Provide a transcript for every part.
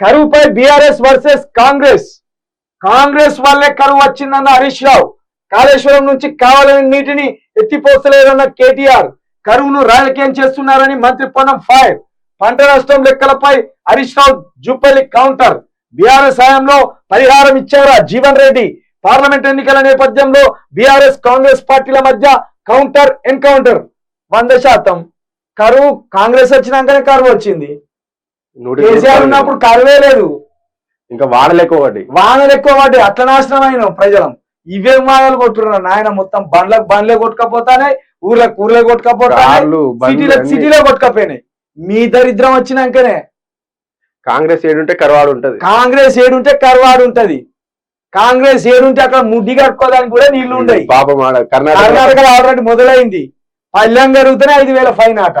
కరువుపై BRS versus Congress. Congress వల్లే కరువు వచ్చిందన్న హరీష్ రావు. కాళేశ్వరం నుంచి కావాలని నీటిని ఎత్తిపోసలేదన్న కేటీఆర్. కరువును రాజకీయం చేస్తున్నారని మంత్రి పొన్నం ఫైర్. పంట నష్టం లెక్కలపై హరీష్ రావు జూపల్లి కౌంటర్. బీఆర్ఎస్ హయాంలో పరిహారం ఇచ్చారా జీవన్ రెడ్డి? పార్లమెంట్ ఎన్నికల నేపథ్యంలో బీఆర్ఎస్ కాంగ్రెస్ పార్టీల మధ్య కౌంటర్ ఎన్కౌంటర్. వంద శాతం. కరువు కాంగ్రెస్ వచ్చినాకనే కరువు వచ్చింది. కేసీఆర్ ఉన్నప్పుడు కరువే లేదు. ఇంకా వాడలేక ఒకటి వానలు ఎక్కువ పడ్డాయి అట్లా నాశనం అయిన ప్రజలం. ఇవే మాటలు కొట్టున్నారు నాయన మొత్తం బండ్లకు బండ్లే కొట్టుకపోతానే ఊర్లకు ఊర్లే బండ్లు సిటీలో కొట్టుకపోయినాయి. మీ దరిద్రం వచ్చినాకనే. కాంగ్రెస్ ఏడుంటే కరవాడు ఉంటది. కాంగ్రెస్ ఏడుంటే కరువాడు ఉంటది. కాంగ్రెస్ ఏడుంటే అక్కడ ముడ్డి కట్టుకోవడానికి కూడా నీళ్ళు ఉండయి. కర్ణాటక కర్ణాటకలో ఆల్రెడీ మొదలైంది. పల్లెం జరుగుతూనే ఐదు వేల ఫైన్ ఆట.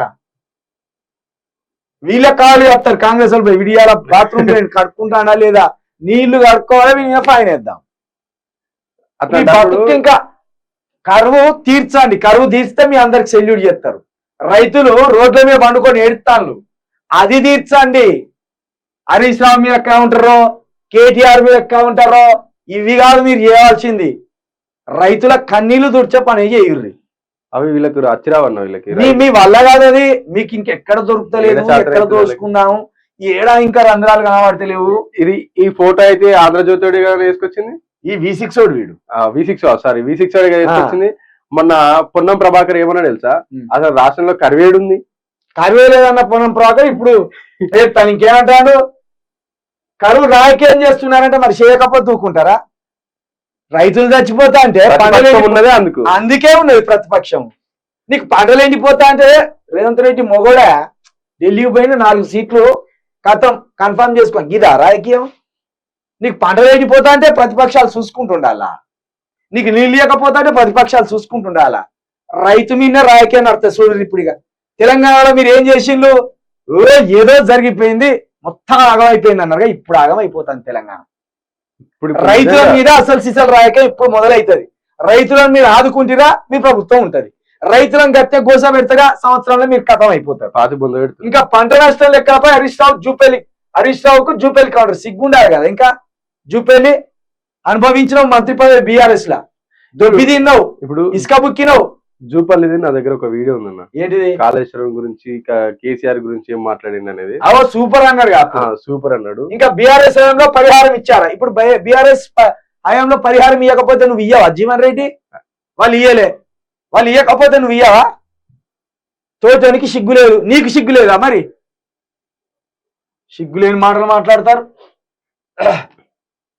వీళ్ళ కాళ్ళు చెప్తారు కాంగ్రెస్ వాళ్ళు విడియాల బాత్రూమ్ కట్టుకుంటానా లేదా? నీళ్ళు కట్టుకోవాలి వీళ్ళ ఫైన్ వేద్దాం. ఇంకా కరువు తీర్చండి. కరువు తీర్చితే మీ అందరికి సెల్యూట్ చేస్తారు. రైతులు రోడ్ల మీద పండుకొని ఏడుతాను అది తీర్చండి. హరీష్ రావు మీద కౌంటరో కేటీఆర్ మీద కౌంటరో ఇవి కాదు మీరు చేయాల్సింది రైతుల కన్నీళ్ళు తుడిచే పని చేయుర్రి. అవి వీళ్ళకి అచ్చిరావన్న వీళ్ళకి మీ మీ వల్ల కాదు అది మీకు ఇంకెక్కడ దొరుకుతలేదు? ఎక్కడ దోసుకుందాము ఏడా ఇంకా రంధ్రాలు కనబడతలేవు? ఇది ఈ ఫోటో అయితే ఆంధ్రజ్యోతి గారు వేసుకొచ్చింది ఈ వి సిక్స్ వీడు V six sorry V six వేసుకొచ్చింది మొన్న పొన్నం ప్రభాకర్ ఏమన్నా తెలుసా. అసలు రాష్ట్రంలో కరివేడుంది కరువు లేదన్న పొనం ప్రాక ఇప్పుడు తను ఇంకేమంటాడు? కరువు రాజకీయం చేస్తున్నారంటే మరి చేయకపోతే ఊకుంటారా రైతులు చచ్చిపోతా అంటే ఉన్నదే అందుకు. అందుకే ఉన్నది ప్రతిపక్షం. నీకు పంటలు ఎండిపోతా అంటే రేవంత్ రెడ్డి మొగోడా ఢిల్లీకి పోయిన నాలుగు సీట్లు కథం కన్ఫర్మ్ చేసుకో గిదా రాజకీయం? నీకు పంటలు ఎండిపోతా అంటే ప్రతిపక్షాలు చూసుకుంటుండాలా? నీకు నీళ్ళు ఇవ్వకపోతా అంటే ప్రతిపక్షాలు చూసుకుంటుండాలా? రైతు మీద రాజకీయం నడుతుంది చూడండి ఇప్పుడు ఇక. తెలంగాణలో మీరు ఏం చేసిండ్రు? ఏదో జరిగిపోయింది మొత్తం ఆగం అయిపోయింది అన్నారుగా ఇప్పుడు ఆగం అయిపోతుంది తెలంగాణ. ఇప్పుడు రైతుల మీద అసలు సిసలు రాయక ఇప్పుడు మొదలైతది. రైతులను మీరు ఆదుకుంటారా మీ ప్రభుత్వం ఉంటది. రైతులను గట్టె గోస పెడతగా సంవత్సరంలో మీరు కథం అయిపోతారు పాతి బొంద పెడుతుంది ఇంకా పంట నష్టం లెక్కలపై హరీష్ రావు జూపేలి హరీష్ రావుకు జూపేలి కౌంటర్ సిగ్గుండాలి కదా. ఇంకా జూపేలి అనుభవించిన మంత్రి పదవి బీఆర్ఎస్ లా దొబ్బి తిన్నావు ఇప్పుడు ఇసుక బుక్కినావు జూపల్లిది నా దగ్గర ఒక వీడియో ఉందన్న. ఏంటిది? కాళేశ్వరం గురించి కేసీఆర్ గురించి ఏం మాట్లాడింది అనేది. అవో సూపర్ అన్నాడు సూపర్ అన్నాడు. ఇంకా బీఆర్ఎస్ హయాంలో పరిహారం ఇచ్చారా? ఇప్పుడు బీఆర్ఎస్ హయాంలో పరిహారం ఇవ్వకపోతే నువ్వు ఇయ్యవా? జీవన్ రెడ్డి? వాళ్ళు ఇయ్యలే. వాళ్ళు ఇవ్వకపోతే నువ్వు ఇయ్యవా? తోటనికి సిగ్గు లేదు. నీకు సిగ్గు లేదా మరి? సిగ్గు లేని మాటలు మాట్లాడతారు.